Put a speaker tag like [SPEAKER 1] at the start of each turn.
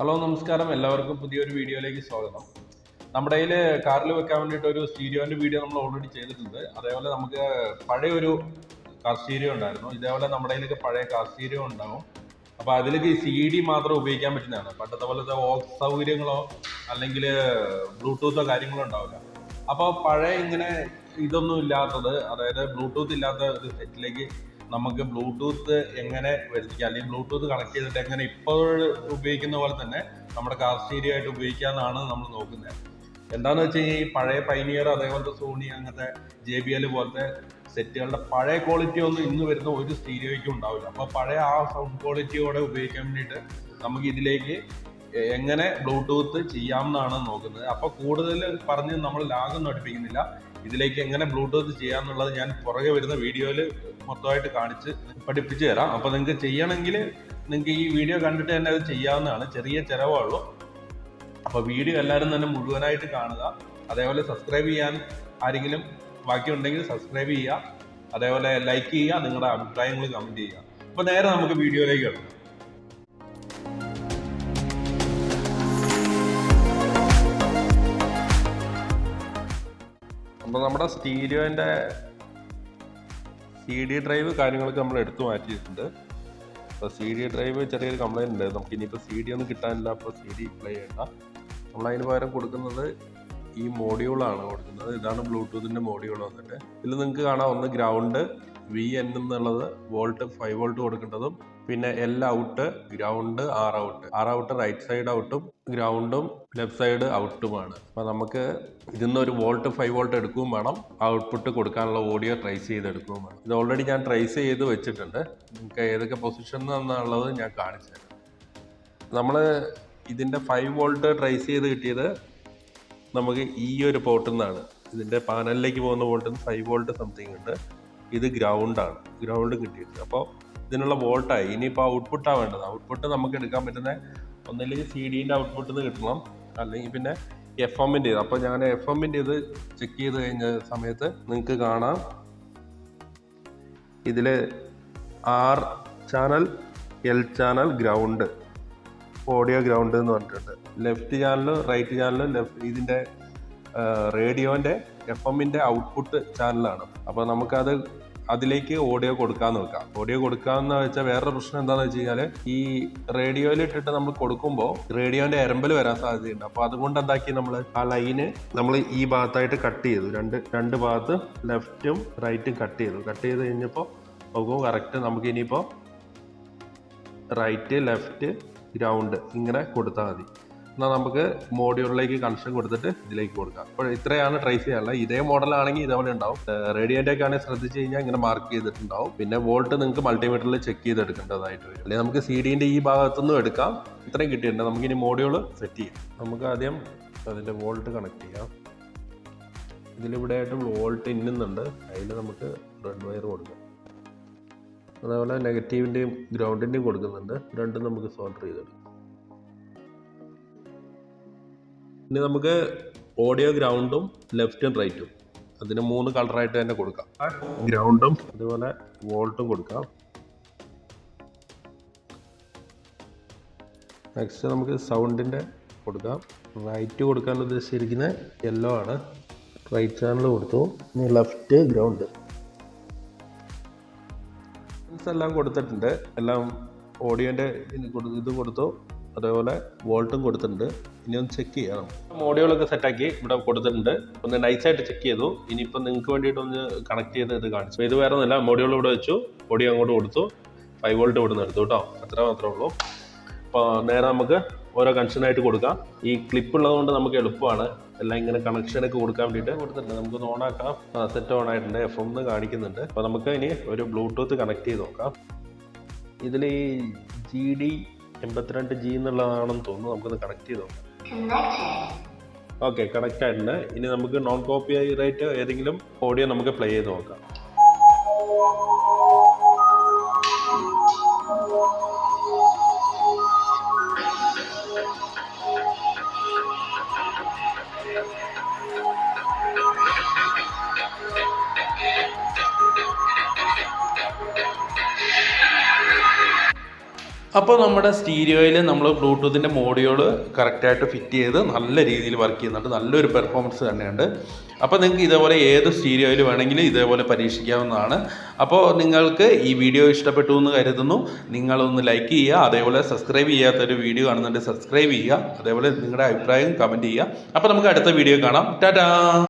[SPEAKER 1] Hello നമസ്കാരം. എല്ലാവർക്കും പുതിയൊരു വീഡിയോയിലേക്ക് സ്വാഗതം. നമ്മുടെ കയ്യിൽ കാറിൽ വെക്കാൻ വേണ്ടിയിട്ട് ഒരു സ്റ്റീരിയോന്റെ വീഡിയോ നമ്മൾ ഓൾറെഡി ചെയ്തിട്ടുണ്ട്. അതേപോലെ നമുക്ക് പഴയ ഒരു കാർ സ്റ്റീരിയോ ഉണ്ടായിരുന്നു. ഇതേപോലെ നമ്മുടെ കയ്യിലേക്ക് പഴയ കാർ സ്റ്റീരിയോ ഉണ്ടാവും. അപ്പോൾ അതിലേക്ക് സി ഡി മാത്രം ഉപയോഗിക്കാൻ പറ്റുന്നതാണ്. പണ്ടത്തെ പോലത്തെ ഓക്സ് സൗകര്യങ്ങളോ അല്ലെങ്കിൽ ബ്ലൂടൂത്തോ കാര്യങ്ങളോ ഉണ്ടാവില്ല. അപ്പോൾ പഴയ ഇങ്ങനെ ഇതൊന്നും ഇല്ലാത്തത് അതായത് ബ്ലൂടൂത്ത് ഇല്ലാത്ത ഒരു സെറ്റിലേക്ക് നമുക്ക് ബ്ലൂടൂത്ത് എങ്ങനെ വരുത്തിക്കാം അല്ലെങ്കിൽ ബ്ലൂടൂത്ത് കണക്ട് ചെയ്തിട്ട് എങ്ങനെ ഇപ്പോൾ ഉപയോഗിക്കുന്ന പോലെ തന്നെ നമ്മുടെ കാർ സ്റ്റീരിയോ ആയിട്ട് ഉപയോഗിക്കാമെന്നാണ് നമ്മൾ നോക്കുന്നത്. എന്താണെന്ന് വെച്ച് കഴിഞ്ഞാൽ ഈ പഴയ പൈനിയർ അതേപോലത്തെ സോണി അങ്ങനത്തെ ജെ ബി എൽ പോലത്തെ സെറ്റുകളുടെ പഴയ ക്വാളിറ്റി ഒന്നും ഇന്ന് വരുന്ന ഒരു സ്റ്റീരിയോയ്ക്കും ഉണ്ടാവില്ല. അപ്പോൾ പഴയ ആ സൗണ്ട് ക്വാളിറ്റിയോടെ ഉപയോഗിക്കാൻ വേണ്ടിയിട്ട് നമുക്ക് ഇതിലേക്ക് എങ്ങനെ ബ്ലൂടൂത്ത് ചെയ്യാമെന്നാണ് നോക്കുന്നത്. അപ്പോൾ കൂടുതൽ പറഞ്ഞ് നമ്മൾ ലാഗൊന്നും അടുപ്പിക്കുന്നില്ല. ഇതിലേക്ക് എങ്ങനെ ബ്ലൂടൂത്ത് ചെയ്യാമെന്നുള്ളത് ഞാൻ പുറകെ വരുന്ന വീഡിയോയിൽ മൊത്തമായിട്ട് കാണിച്ച് പഠിപ്പിച്ചു തരാം. അപ്പോൾ നിങ്ങൾക്ക് ചെയ്യണമെങ്കിൽ നിങ്ങൾക്ക് ഈ വീഡിയോ കണ്ടിട്ട് തന്നെ അത് ചെയ്യാവുന്നതാണ്. ചെറിയ ചിലവുള്ളൂ. അപ്പോൾ വീഡിയോ എല്ലാവരും തന്നെ മുഴുവനായിട്ട് കാണുക. അതേപോലെ സബ്സ്ക്രൈബ് ചെയ്യാൻ ആരെങ്കിലും ബാക്കിയുണ്ടെങ്കിൽ സബ്സ്ക്രൈബ് ചെയ്യുക. അതേപോലെ ലൈക്ക് ചെയ്യുക. നിങ്ങളുടെ അഭിപ്രായങ്ങൾ കമന്റ് ചെയ്യുക. അപ്പോൾ നേരെ നമുക്ക് വീഡിയോയിലേക്ക് കിടക്കാം. അപ്പോൾ നമ്മുടെ സ്റ്റീരിയോന്റെ സി ഡി ഡ്രൈവ് കാര്യങ്ങളൊക്കെ നമ്മൾ എടുത്തു മാറ്റിയിട്ടുണ്ട്. അപ്പോൾ സി ഡി ഡ്രൈവ് ചെറിയൊരു കംപ്ലൈന്റ് ഉണ്ട്. നമുക്ക് ഇനിയിപ്പോൾ സി ഡി ഒന്നും കിട്ടാനില്ല. അപ്പോൾ സി ഡി പ്ലേ ചെയ്യണ്ട. നമ്മളതിന് പകരം കൊടുക്കുന്നത് ഈ മോഡ്യൂളാണ് കൊടുക്കുന്നത്. ഇതാണ് ബ്ലൂടൂത്തിന്റെ മോഡ്യൂൾ വന്നിട്ട്. ഇതിൽ നിങ്ങൾക്ക് കാണാം ഒന്ന് ഗ്രൗണ്ട് വി എൻ എന്നുള്ളത് വോൾട്ട് ഫൈവ് വോൾട്ട് കൊടുക്കേണ്ടതും പിന്നെ L out ground R out R out right side ഔട്ടും ഗ്രൗണ്ടും ലെഫ്റ്റ് സൈഡ് ഔട്ടുമാണ് അപ്പോൾ നമുക്ക് ഇതിന്ന് ഒരു വോൾട്ട് ഫൈവ് വോൾട്ട് എടുക്കുകയും വേണം. ഔട്ട്പുട്ട് കൊടുക്കാനുള്ള ഓഡിയോ ട്രൈസ് ചെയ്ത് എടുക്കുകയും വേണം. ഇത് ഓൾറെഡി ഞാൻ ട്രൈസ് ചെയ്ത് വെച്ചിട്ടുണ്ട്. നിങ്ങൾക്ക് ഏതൊക്കെ പൊസിഷൻ എന്നുള്ളത് ഞാൻ കാണിച്ചു തരാം. നമ്മൾ ഇതിന്റെ ഫൈവ് വോൾട്ട് ട്രൈസ് ചെയ്ത് കിട്ടിയത് നമുക്ക് ഈ ഒരു പോർട്ടിൽ നിന്നാണ്. ഇതിന്റെ പാനലിലേക്ക് പോകുന്ന വോൾട്ടിൽ ഫൈവ് വോൾട്ട് സംതിങ് ഉണ്ട്. ഇത് ഗ്രൗണ്ടാണ്. ഗ്രൗണ്ടും കിട്ടിയിട്ടുണ്ട്. അപ്പോൾ ഇതിനുള്ള വോൾട്ടായി. ഇനിയിപ്പോൾ ഔട്ട്പുട്ടാണ് വേണ്ടത്. ഔട്ട്പുട്ട് നമുക്ക് എടുക്കാൻ പറ്റുന്ന ഒന്നില്ലെങ്കിൽ സി ഡീന്റെ ഔട്ട്പുട്ട് നിന്ന് കിട്ടണം. അല്ലെങ്കിൽ പിന്നെ എഫ് എമ്മിന്റെ അപ്പോൾ ഞാൻ എഫ് എമ്മിന്റെ ഇത് ചെക്ക് ചെയ്ത് കഴിഞ്ഞ സമയത്ത് നിങ്ങൾക്ക് കാണാം. ഇതിൽ R channel L channel ground. Audio ground എന്ന് പറഞ്ഞിട്ടുണ്ട്. ലെഫ്റ്റ് ചാനലും റൈറ്റ് ചാനലും ലെഫ്റ്റ് ഇതിന്റെ റേഡിയോന്റെ എഫ് എമ്മിന്റെ ഔട്ട്പുട്ട് ചാനലാണ് അപ്പോൾ നമുക്കത് അതിലേക്ക് ഓഡിയോ കൊടുക്കാന്ന് വെക്കാം ഓഡിയോ കൊടുക്കാന്ന് വെച്ചാൽ വേറൊരു പ്രശ്നം എന്താണെന്ന് വെച്ച് കഴിഞ്ഞാൽ ഈ റേഡിയോയിൽ ഇട്ടിട്ട് നമ്മൾ കൊടുക്കുമ്പോൾ റേഡിയോന്റെ എരമ്പൽ വരാൻ സാധ്യതയുണ്ട്. അപ്പോൾ അതുകൊണ്ട് എന്താക്കി നമ്മൾ ആ ലൈന് നമ്മൾ ഈ ഭാഗത്തായിട്ട് കട്ട് ചെയ്തു. രണ്ട് രണ്ട് ഭാഗത്ത് ലെഫ്റ്റും റൈറ്റും കട്ട് ചെയ്തു. കട്ട് ചെയ്ത് കഴിഞ്ഞപ്പോൾ നോക്കുമ്പോൾ കറക്റ്റ് നമുക്ക് ഇനിയിപ്പോൾ റൈറ്റ് ലെഫ്റ്റ് ഗ്രൗണ്ട് ഇങ്ങനെ കൊടുത്താൽ മതി. എന്നാൽ നമുക്ക് മോഡ്യൂളിലേക്ക് കണക്ഷൻ കൊടുത്തിട്ട് ഇതിലേക്ക് കൊടുക്കാം. അപ്പോൾ ഇത്രയാണ് ട്രേസ് ചെയ്യാനുള്ളത്. ഇതേ മോഡലാണെങ്കിൽ ഇതേപോലെ ഉണ്ടാവും. റേഡിയോന്റെ ഒക്കെ ആണെങ്കിൽ ശ്രദ്ധിച്ച് കഴിഞ്ഞാൽ ഇങ്ങനെ മാർക്ക് ചെയ്തിട്ടുണ്ടാവും. പിന്നെ വോൾട്ട് നിങ്ങൾക്ക് മൾട്ടിമീറ്ററിൽ ചെക്ക് ചെയ്ത് എടുക്കേണ്ടതായിട്ട് വരും. അല്ലെങ്കിൽ നമുക്ക് സി ഡിന്റെ ഈ ഭാഗത്തുനിന്നും എടുക്കാം. ഇത്രയും കിട്ടിയിട്ടുണ്ട്. നമുക്കിനി മോഡ്യൂൾ സെറ്റ് ചെയ്യാം. നമുക്ക് ആദ്യം അതിന്റെ വോൾട്ട് കണക്ട് ചെയ്യാം. ഇതിലിവിടെ ആയിട്ട് വോൾട്ട് ഇന്നുന്നുണ്ട്. അതിൽ നമുക്ക് റെഡ് വയർ കൊടുക്കാം. അതേപോലെ നെഗറ്റീവിന്റെയും ഗ്രൗണ്ടിന്റെയും കൊടുക്കുന്നുണ്ട്. രണ്ടും നമുക്ക് സോൾഡർ ചെയ്തെടുക്കാം. ഇനി നമുക്ക് ഓഡിയോ ഗ്രൗണ്ടും ലെഫ്റ്റും റൈറ്റും അതിന് മൂന്ന് കളറായിട്ട് തന്നെ കൊടുക്കാം. ഗ്രൗണ്ടും അതുപോലെ വോൾട്ടും കൊടുക്കാം. നെക്സ്റ്റ് നമുക്ക് സൗണ്ടിന്റെ കൊടുക്കാം. റൈറ്റ് കൊടുക്കാൻ ഉദ്ദേശിച്ചിരിക്കുന്നത് യെല്ലോ ആണ്. റൈറ്റ് ചാനൽ കൊടുത്തു. ഇനി ലെഫ്റ്റ് ഗ്രൗണ്ട് എല്ലാം കൊടുത്തിട്ടുണ്ട്. എല്ലാം ഓഡിയോന്റെ ഇത് കൊടുത്തു. അതേപോലെ വോൾട്ടും കൊടുത്തിട്ടുണ്ട്. ഇനി ഒന്ന് ചെക്ക് ചെയ്യണം. മോഡിയോളൊക്കെ സെറ്റാക്കി ഇവിടെ കൊടുത്തിട്ടുണ്ട്. ഒന്ന് നൈസായിട്ട് ചെക്ക് ചെയ്തു. ഇനിയിപ്പോൾ നിങ്ങൾക്ക് വേണ്ടിയിട്ട് ഒന്ന് കണക്ട് ചെയ്ത് ഇത് കാണിച്ചു. ഇത് വേറെ ഒന്നുമില്ല മോഡിയോൾ ഇവിടെ വെച്ചു. ഓഡിയോ അങ്ങോട്ട് കൊടുത്തു. ഫൈവ് വോൾട്ട് ഇവിടെ നിന്ന് എടുത്തു കേട്ടോ. അത്ര മാത്രമേ ഉള്ളൂ. അപ്പോൾ നേരെ നമുക്ക് ഓരോ കണക്ഷനായിട്ട് കൊടുക്കാം. ഈ ക്ലിപ്പ് ഉള്ളതുകൊണ്ട് നമുക്ക് എളുപ്പമാണ്. എല്ലാം ഇങ്ങനെ കണക്ഷനൊക്കെ കൊടുക്കാൻ വേണ്ടിയിട്ട് കൊടുത്തിട്ടുണ്ട്. നമുക്ക് ഓൺ ആക്കാം. സെറ്റ് ഓൺ ആയിട്ടുണ്ട്. എഫ് എം കാണിക്കുന്നുണ്ട്. അപ്പോൾ നമുക്ക് ഇനി ഒരു ബ്ലൂടൂത്ത് കണക്ട് ചെയ്ത് നോക്കാം. ഇതിൽ ഈ ജി ഡി എൺപത്തിരണ്ട് ജി എന്നുള്ളതാണെന്ന് തോന്നുന്നു. നമുക്കത് കണക്ട് ചെയ്ത് നോക്കാം. ഓക്കെ കണക്റ്റ് ആയിട്ടുണ്ട്. ഇനി നമുക്ക് നോൺ കോപ്പി റേറ്റ് ഏതെങ്കിലും ഓഡിയോ നമുക്ക് പ്ലേ ചെയ്ത് നോക്കാം. അപ്പോൾ നമ്മുടെ സ്റ്റീരിയോയിൽ നമ്മൾ ബ്ലൂടൂത്തിന്റെ മോഡിയോൾ കറക്റ്റായിട്ട് ഫിറ്റ് ചെയ്ത് നല്ല രീതിയിൽ വർക്ക് ചെയ്യുന്നുണ്ട്. നല്ലൊരു പെർഫോമൻസ് തന്നെയുണ്ട്. അപ്പോൾ നിങ്ങൾക്ക് ഇതേപോലെ ഏത് സ്റ്റീരിയോയിൽ വേണമെങ്കിലും ഇതേപോലെ പരീക്ഷിക്കാവുന്നതാണ്. അപ്പോൾ നിങ്ങൾക്ക് ഈ വീഡിയോ ഇഷ്ടപ്പെട്ടു എന്ന് കരുതുന്നു. നിങ്ങളൊന്ന് ലൈക്ക് ചെയ്യുക അതേപോലെ സബ്സ്ക്രൈബ് ചെയ്യാത്തൊരു വീഡിയോ കാണുന്നുണ്ട് സബ്സ്ക്രൈബ് ചെയ്യുക അതേപോലെ നിങ്ങളുടെ അഭിപ്രായം കമന്റ് ചെയ്യുക. അപ്പോൾ നമുക്ക് അടുത്ത വീഡിയോ കാണാം. ടാറ്റാ!